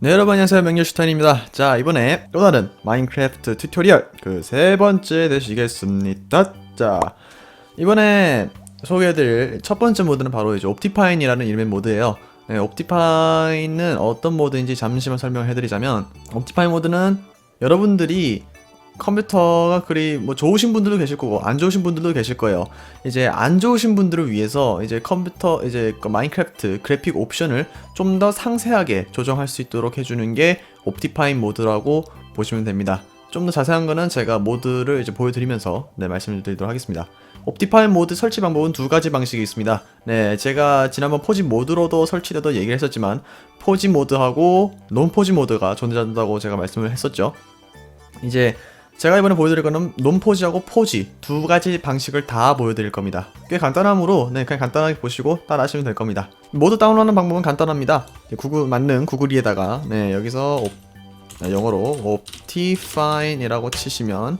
네 여러분 안녕하세요. 명예슈타인입니다. 자 이번에 또 다른 마인크래프트 튜토리얼 그 세 번째 되시겠습니다. 자 이번에 소개해드릴 첫 번째 모드는 바로 이제 옵티파인이라는 이름의 모드예요. 네, 옵티파인은 어떤 모드인지 잠시만 설명을 해드리자면 옵티파인 모드는 여러분들이 컴퓨터가 그리 뭐 좋으신 분들도 계실 거고 안 좋으신 분들도 계실 거예요. 이제 안 좋으신 분들을 위해서 이제 컴퓨터 이제 그 마인크래프트 그래픽 옵션을 좀 더 상세하게 조정할 수 있도록 해주는 게 옵티파인 모드라고 보시면 됩니다. 좀 더 자세한 거는 제가 모드를 이제 보여드리면서 네 말씀을 드리도록 하겠습니다. 옵티파인 모드 설치 방법은 두 가지 방식이 있습니다. 네, 제가 지난번 포지 모드로도 설치돼도 얘기를 했었지만 포지 모드하고 논 포지 모드가 존재한다고 제가 말씀을 했었죠. 이제 제가 이번에 보여드릴 거는 논포지하고 포지 두 가지 방식을 다 보여드릴 겁니다. 꽤 간단하므로 네 그냥 간단하게 보시고 따라하시면 될 겁니다. 모두 다운로드하는 방법은 간단합니다. 구글 맞는 구글이에다가 네 여기서 옵, 네, 영어로 optifine이라고 치시면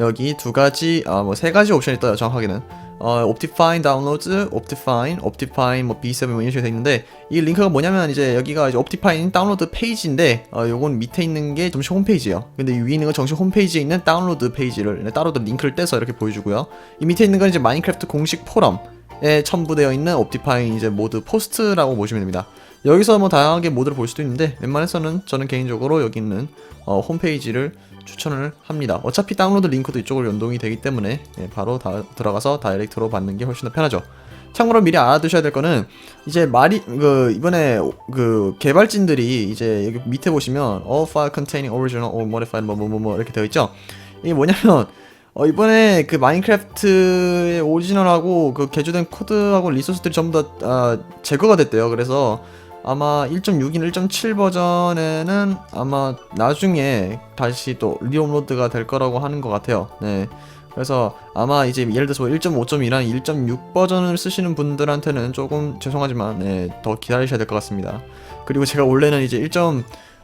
여기 두 가지 아 뭐 세 가지 옵션이 떠요 정확하게는 어 optifine 다운로드, optifine, optifine 뭐 b7 뭐 이런 식으로 돼 있는데 이 링크가 뭐냐면 이제 여기가 이제 optifine 다운로드 페이지인데 어 요건 밑에 있는 게 정식 홈페이지예요. 근데 이 위에 있는 건 정식 홈페이지에 있는 다운로드 페이지를 따로 링크를 떼서 이렇게 보여주고요. 이 밑에 있는 건 이제 마인크래프트 공식 포럼 에 첨부되어 있는 optifine 이제 모드 포스트라고 보시면 됩니다. 여기서 뭐 다양하게 모드를 볼 수도 있는데 웬만해서는 저는 개인적으로 여기 있는 어, 홈페이지를 추천을 합니다. 어차피 다운로드 링크도 이쪽으로 연동이 되기 때문에 예, 바로 다, 들어가서 다이렉트로 받는 게 훨씬 더 편하죠. 참고로 미리 알아두셔야 될 거는 이제 말이 그 이번에 그 개발진들이 이제 여기 밑에 보시면 all file containing original or modified 뭐뭐뭐 뭐 이렇게 되어 있죠. 이게 뭐냐면 어 이번에 그 마인크래프트의 오리지널하고 그 개조된 코드하고 리소스들이 전부 다 아, 제거가 됐대요. 그래서 아마 1.6인 1.7 버전에는 아마 나중에 다시 또 리업로드가 될 거라고 하는 것 같아요. 네. 그래서 아마 이제 예를 들어서 1.5.2랑 1.6 버전을 쓰시는 분들한테는 조금 죄송하지만 네, 더 기다리셔야 될 것 같습니다. 그리고 제가 원래는 이제 1.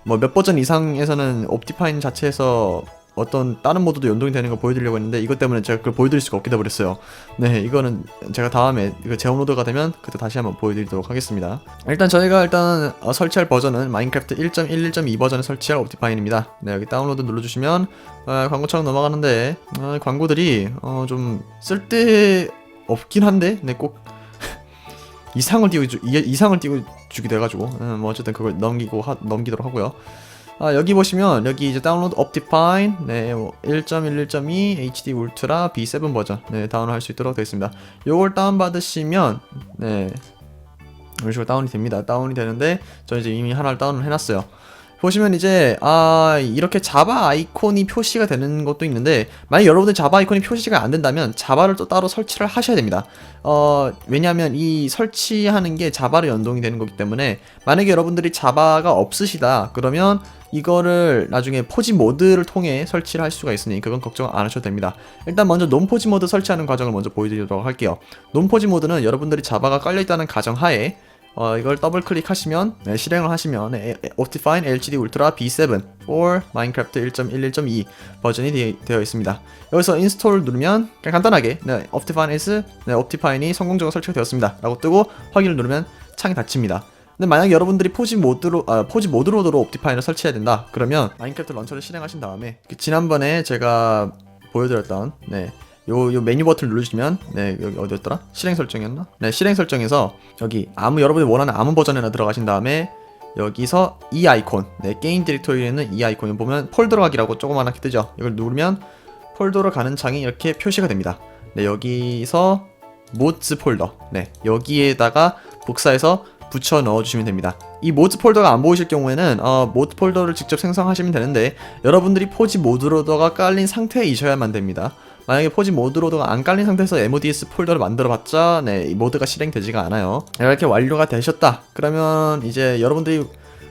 뭐 몇 버전 이상에서는 옵티파인 자체에서 어떤 다른 모드도 연동이 되는 걸 보여드리려고 했는데 이것 때문에 제가 그걸 보여드릴 수가 없게 돼버렸어요. 네, 이거는 제가 다음에 이거 재업로드가 되면 그때 다시 한번 보여드리도록 하겠습니다. 일단 저희가 일단 어, 설치할 버전은 마인크래프트 1.1, 1.2 버전을 설치할 옵티파인입니다. 네, 여기 다운로드 눌러주시면 어, 광고처럼 넘어가는데 어, 광고들이 어, 좀 쓸데 없긴 한데, 네, 꼭 이상을 주, 이- 이상을 띄워 주기도 해가지고, 음, 뭐 어쨌든 그걸 넘기고 하, 넘기도록 하고요. 아, 여기 보시면 여기 이제 다운로드 옵티파인 네, 1.1, 1.2 HD 울트라 B7 버전 네, 다운할 수 있도록 되어 있습니다. 요걸 다운 받으시면 네. 이런 식으로 다운이 됩니다. 다운이 되는데 저 이제 이미 하나를 다운을 해 놨어요. 보시면 이제 아 이렇게 자바 아이콘이 표시가 되는 것도 있는데 만약 여러분들 자바 아이콘이 표시가 안 된다면 자바를 또 따로 설치를 하셔야 됩니다. 어 왜냐하면 이 설치하는 게 자바로 연동이 되는 거기 때문에 만약에 여러분들이 자바가 없으시다 그러면 이거를 나중에 포지 모드를 통해 설치를 할 수가 있으니 그건 걱정 안 하셔도 됩니다. 일단 먼저 논포지 모드 설치하는 과정을 먼저 보여드리도록 할게요. 논포지 모드는 여러분들이 자바가 깔려 있다는 가정하에 어, 이걸 더블 클릭하시면 네, 실행을 하시면 네, Optifine LCD Ultra B7 for Minecraft 1.1, 1.2 버전이 되, 되어 있습니다. 여기서 인스톨 누르면 그냥 간단하게 네, Optifine is 네, Optifine이 성공적으로 설치가 되었습니다. 라고 뜨고 확인을 누르면 창이 닫힙니다. 근데 만약 여러분들이 포지 모드로 아, 포지 모드로도 옵티파인을 설치해야 된다. 그러면 마인크래프트 런처를 실행하신 다음에 그 지난번에 제가 보여드렸던 네. 요, 요 메뉴 버튼 누르시면 네 여기 어디였더라? 실행 설정이었나? 네 실행 설정에서 여기 아무 여러분이 원하는 아무 버전에나 들어가신 다음에 여기서 이 아이콘 네 게임 디렉토리에 있는 이 아이콘을 보면 폴더로 가기라고 조그만하게 뜨죠 이걸 누르면 폴더로 가는 창이 이렇게 표시가 됩니다 네 여기서 모즈 폴더 네 여기에다가 복사해서 붙여 넣어주시면 됩니다. 이 모드 폴더가 안 보이실 경우에는 어, 모드 폴더를 직접 생성하시면 되는데 여러분들이 포지 모드로더가 깔린 상태이셔야만 됩니다. 만약에 포지 모드로더가 안 깔린 상태에서 MODS 폴더를 만들어봤자 네, 이 모드가 실행되지가 않아요. 이렇게 완료가 되셨다. 그러면 이제 여러분들이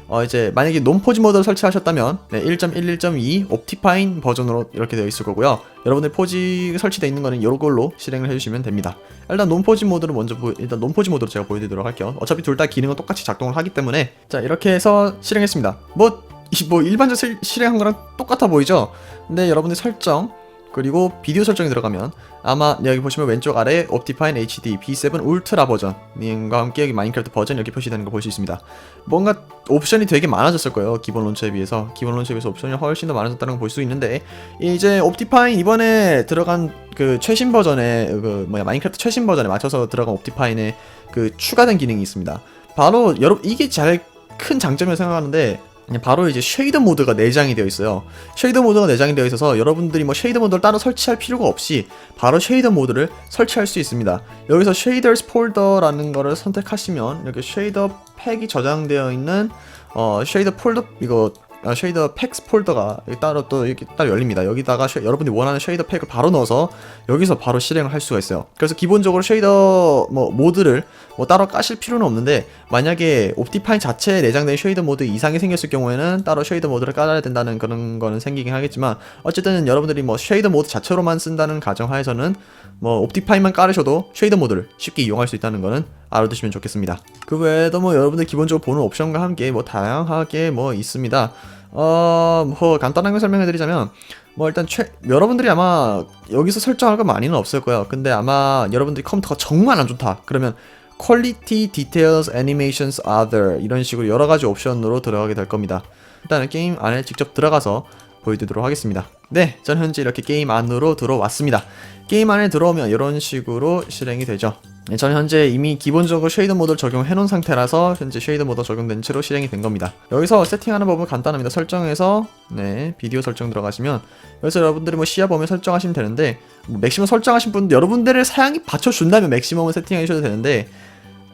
어 이제 만약에 논포지 모드를 설치하셨다면 네, 1.1, 1.2 옵티파인 버전으로 이렇게 되어 있을 거고요. 여러분들 포지 설치되어 있는 거는 이걸로 실행을 해주시면 됩니다. 일단 논포지 모드를 먼저 보, 일단 논포지 모드로 제가 보여드리도록 할게요. 어차피 둘 다 기능은 똑같이 작동을 하기 때문에 자 이렇게 해서 실행했습니다. 뭐, 이- 뭐 일반적 실- 실행한 거랑 똑같아 보이죠? 근데 여러분들 설정 그리고 비디오 설정에 들어가면 아마 여기 보시면 왼쪽 아래 옵티파인 HD B7 울트라 버전과 함께 여기 마인크래프트 버전 이렇게 표시되는 거볼수 있습니다. 뭔가 옵션이 되게 많아졌을 거예요. 기본 론처에 비해서 기본 론처에 비해서 옵션이 훨씬 더 많아졌다는 걸 볼 수 있는데 이제 옵티파인 이번에 들어간 그 최신 버전의 그 뭐야 마인크래프트 최신 버전에 맞춰서 들어간 옵티파인에 그 추가된 기능이 있습니다. 바로 여러분 이게 잘큰 장점이라고 생각하는데 바로 이제 쉐이더 모드가 내장이 되어 있어요. 쉐이더 모드가 내장이 되어 있어서 여러분들이 뭐 쉐이더 모드를 따로 설치할 필요가 없이 바로 쉐이더 모드를 설치할 수 있습니다. 여기서 쉐이더스 폴더라는 거를 선택하시면 이렇게 쉐이더 팩이 저장되어 있는 어 쉐이더 폴더 이거 아, 쉐이더 팩스 폴더가 따로 또 이렇게 따로 열립니다. 여기다가 쉐- 여러분들이 원하는 쉐이더 팩을 바로 넣어서 여기서 바로 실행을 할 수가 있어요. 그래서 기본적으로 쉐이더 뭐 모드를 뭐 따로 까실 필요는 없는데 만약에 옵티파인 자체에 내장된 쉐이더 모드 이상이 생겼을 경우에는 따로 쉐이더 모드를 깔아야 된다는 그런 거는 생기긴 하겠지만 어쨌든 여러분들이 뭐 쉐이더 모드 자체로만 쓴다는 가정하에서는 뭐 옵티파인만 깔으셔도 쉐이더 모드를 쉽게 이용할 수 있다는 거는 알아두시면 좋겠습니다. 그 외에도 뭐 여러분들 기본적으로 보는 옵션과 함께 뭐 다양하게 뭐 있습니다. 어, 뭐 간단하게 설명해 드리자면 뭐 일단 최, 여러분들이 아마 여기서 설정할 거 많이는 없을 거예요. 근데 아마 여러분들이 컴퓨터가 정말 안 좋다. 그러면 Quality, Details, Animations, Other 이런 식으로 여러 가지 옵션으로 들어가게 될 겁니다. 일단은 게임 안에 직접 들어가서 보여드리도록 하겠습니다. 네, 저는 현재 이렇게 게임 안으로 들어왔습니다. 게임 안에 들어오면 이런 식으로 실행이 되죠. 네, 저는 현재 이미 기본적으로 쉐이더 모드를 적용해 놓은 상태라서 현재 쉐이더 모드 적용된 채로 실행이 된 겁니다. 여기서 세팅하는 법은 간단합니다. 설정에서 네 비디오 설정 들어가시면 여기서 여러분들이 뭐 시야 범위 설정하시면 되는데 뭐 맥시멈 설정하신 분들 여러분들의 사양이 받쳐준다면 맥시멈을 세팅하셔도 되는데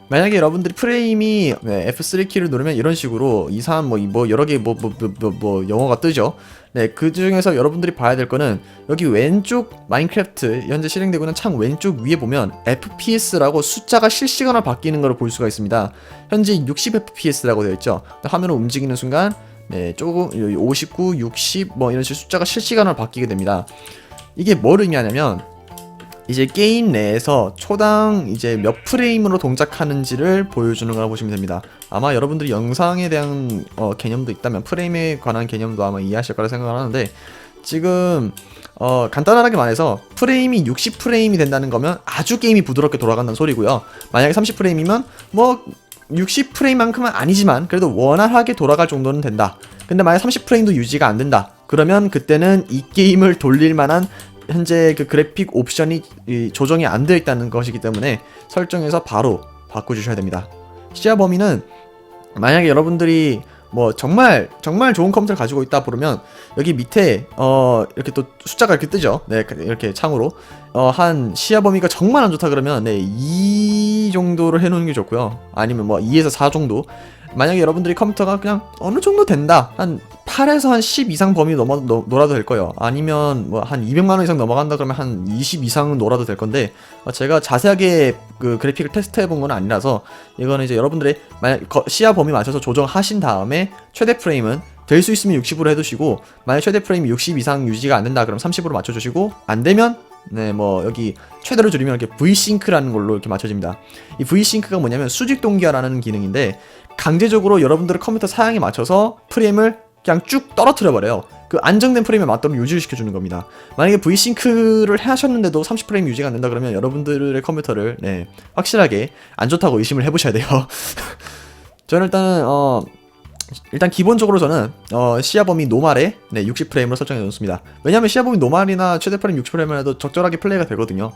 만약에 여러분들이 프레임이 네, F3 키를 누르면 이런 식으로 이상한 뭐, 이- 뭐 여러 개 뭐 뭐 뭐 뭐, 뭐 영어가 뜨죠. 네, 그 중에서 여러분들이 봐야 될 거는 여기 왼쪽 마인크래프트 현재 실행되고 있는 창 왼쪽 위에 보면 FPS라고 숫자가 실시간으로 바뀌는 걸 볼 수가 있습니다. 현재 60 FPS라고 되어 있죠. 화면을 움직이는 순간 네, 조금 59, 60 뭐 이런 식으로 숫자가 실시간으로 바뀌게 됩니다. 이게 뭘 의미하냐면 이제 게임 내에서 초당 이제 몇 프레임으로 동작하는지를 보여주는 거라고 보시면 됩니다. 아마 여러분들이 영상에 대한 어, 개념도 있다면 프레임에 관한 개념도 아마 이해하실 거라 생각을 하는데 지금 어, 간단하게 말해서 프레임이 60프레임이 된다는 거면 아주 게임이 부드럽게 돌아간다는 소리고요. 만약에 30프레임이면 뭐 60프레임만큼은 아니지만 그래도 원활하게 돌아갈 정도는 된다. 근데 만약 30프레임도 유지가 안 된다. 그러면 그때는 이 게임을 돌릴 만한 현재 그 그래픽 옵션이 이 조정이 안 되어 있다는 것이기 때문에 설정에서 바로 바꿔주셔야 됩니다. 시야 범위는 만약에 여러분들이 뭐 정말 정말 좋은 컴퓨터를 가지고 있다 그러면 여기 밑에 어 이렇게 또 숫자가 이렇게 뜨죠. 네 이렇게 창으로 어 한 시야 범위가 정말 안 좋다 그러면 네 2 정도를 해놓는 게 좋고요. 아니면 뭐 2에서 4 정도. 만약에 여러분들이 컴퓨터가 그냥 어느 정도 된다 한 8에서 한 10 이상 범위 넘어 노- 놀아도 될 거예요. 아니면 뭐 한 200만 원 이상 넘어간다 그러면 한 20 이상은 놀아도 될 건데 어, 제가 자세하게 그 그래픽을 테스트해 본 건 아니라서 이거는 이제 여러분들의 만약 거- 시야 범위 맞춰서 조정하신 다음에 최대 프레임은 될 수 있으면 60으로 해두시고 만약 최대 프레임이 60 이상 유지가 안 된다 그럼 30으로 맞춰주시고 안 되면 네 뭐 여기 최대로 줄이면 이렇게 V-Sync라는 걸로 이렇게 맞춰집니다. 이 V-Sync가 뭐냐면 수직 동기화라는 기능인데 강제적으로 여러분들의 컴퓨터 사양에 맞춰서 프레임을 그냥 쭉 떨어뜨려 버려요. 그 안정된 프레임에 맞도록 유지를 시켜주는 겁니다. 만약에 V-Sync를 하셨는데도 30프레임 유지가 안 된다 그러면 여러분들의 컴퓨터를 네, 확실하게 안 좋다고 의심을 해보셔야 돼요. 저는 일단은 어 일단 기본적으로 저는 어 시야 범위 노말에 네 60프레임으로 설정해 놓습니다. 왜냐하면 시야 범위 노말이나 최대 프레임 60프레임을 해도 적절하게 플레이가 되거든요.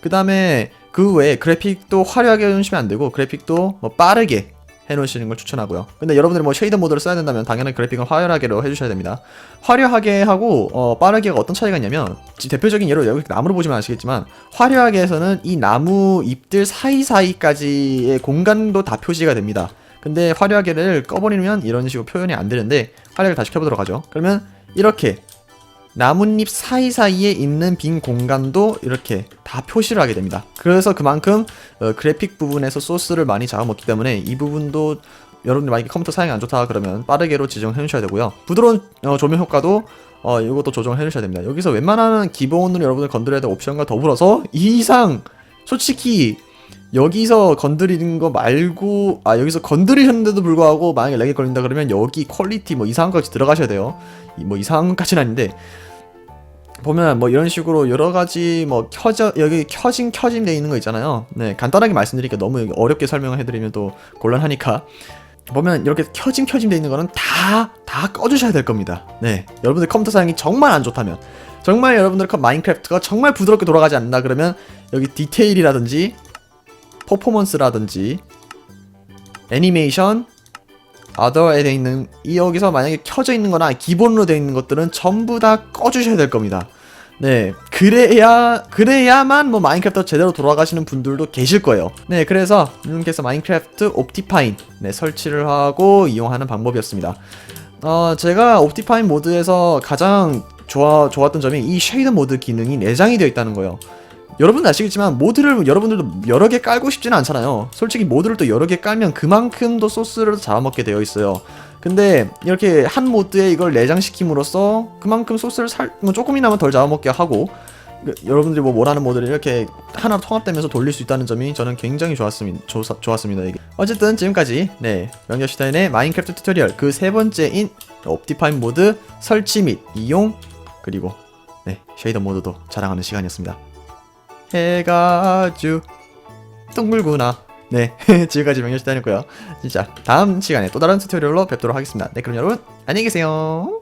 그 다음에 그 외에 그래픽도 화려하게 해놓으시면 안 되고 그래픽도 뭐 빠르게 해놓으시는 걸 추천하고요. 근데 여러분들이 뭐 쉐이더 모드를 써야 된다면 당연히 그래픽은 화려하게로 해주셔야 됩니다. 화려하게 하고 어, 빠르게가 어떤 차이가 있냐면 지- 대표적인 예로 여기 나무를 보시면 아시겠지만 화려하게에서는 이 나무 잎들 사이사이까지의 공간도 다 표시가 됩니다. 근데 화려하게를 꺼버리면 이런 식으로 표현이 안 되는데 화려하게 다시 켜보도록 하죠. 그러면 이렇게 나뭇잎 사이사이에 있는 빈 공간도 이렇게 다 표시를 하게 됩니다. 그래서 그만큼 어, 그래픽 부분에서 소스를 많이 잡아먹기 때문에 이 부분도 여러분들 만약에 컴퓨터 사양이 안 좋다 그러면 빠르게로 지정해 주셔야 되고요. 부드러운 어, 조명 효과도 어, 이것도 조정해 주셔야 됩니다. 여기서 웬만하면 기본으로 여러분들 건드려야 될 옵션과 더불어서 이 이상 솔직히 여기서 건드리는 거 말고 아 여기서 건드리셨는데도 불구하고 만약에 렉이 걸린다 그러면 여기 퀄리티 뭐 이상한 것까지 들어가셔야 돼요. 이뭐 이상한 것까지는 아닌데 보면 뭐 이런 식으로 여러 가지 뭐 켜져 여기 켜진 켜짐 돼 있는 거 있잖아요. 네 간단하게 말씀드리니까 너무 어렵게 설명을 해드리면 또 곤란하니까 보면 이렇게 켜짐 켜짐 돼 있는 거는 다 다 꺼주셔야 될 겁니다. 네 여러분들 컴퓨터 사양이 정말 안 좋다면 정말 여러분들 컴 마인크래프트가 정말 부드럽게 돌아가지 않나 그러면 여기 디테일이라든지 퍼포먼스라든지 애니메이션 other에 돼 있는 이 여기서 만약에 켜져 있는 거나 기본으로 돼 있는 것들은 전부 다 꺼주셔야 될 겁니다. 네, 그래야 그래야만 뭐 마인크래프트 제대로 돌아가시는 분들도 계실 거예요. 네, 그래서 님께서 마인크래프트 옵티파인 네 설치를 하고 이용하는 방법이었습니다. 어, 제가 옵티파인 모드에서 가장 좋아 좋았던 점이 이 쉐이더 모드 기능이 내장이 되어 있다는 거예요. 여러분도 아시겠지만 모드를 여러분들도 여러 개 깔고 싶지는 않잖아요. 솔직히 모드를 또 여러 개 깔면 그만큼 더 소스를 잡아먹게 되어 있어요. 근데 이렇게 한 모드에 이걸 내장시킴으로써 그만큼 소스를 살뭐 조금이나마 덜 잡아먹게 하고 그, 여러분들이 뭐 원하는 모드를 이렇게 하나로 통합되면서 돌릴 수 있다는 점이 저는 굉장히 좋았습니다. 좋, 좋았습니다. 이게. 어쨌든 지금까지 네 명녀시타인의 마인크래프트 튜토리얼 그 세 번째인 옵티파인 모드 설치 및 이용 그리고 네 쉐이더 모드도 자랑하는 시간이었습니다. 해가 아주 둥글구나. 네, 지금까지 명예시다였고요. 진짜 다음 시간에 또 다른 튜토리얼로 뵙도록 하겠습니다. 네, 그럼 여러분 안녕히 계세요.